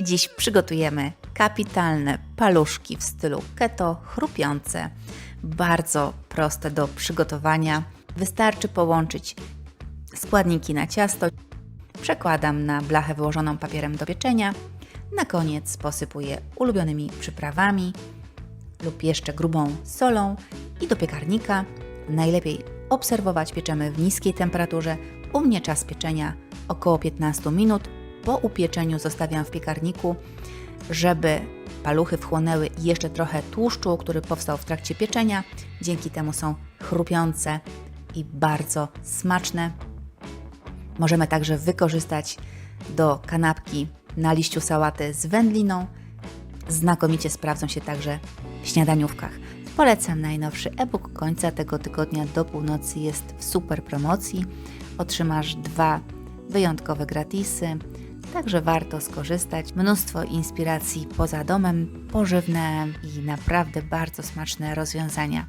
Dziś przygotujemy kapitalne paluszki w stylu keto, chrupiące, bardzo proste do przygotowania. Wystarczy połączyć składniki na ciasto. Przekładam na blachę wyłożoną papierem do pieczenia. Na koniec posypuję ulubionymi przyprawami lub jeszcze grubą solą i do piekarnika. Najlepiej obserwować pieczemy w niskiej temperaturze. U mnie czas pieczenia około 15 minut. Po upieczeniu zostawiam w piekarniku, żeby paluchy wchłonęły jeszcze trochę tłuszczu, który powstał w trakcie pieczenia. Dzięki temu są chrupiące i bardzo smaczne. Możemy także wykorzystać do kanapki na liściu sałaty z wędliną. Znakomicie sprawdzą się także w śniadaniówkach. Polecam najnowszy e-book końca tego tygodnia do północy jest w super promocji. Otrzymasz dwa wyjątkowe gratisy, także warto skorzystać. Mnóstwo inspiracji poza domem, pożywne i naprawdę bardzo smaczne rozwiązania.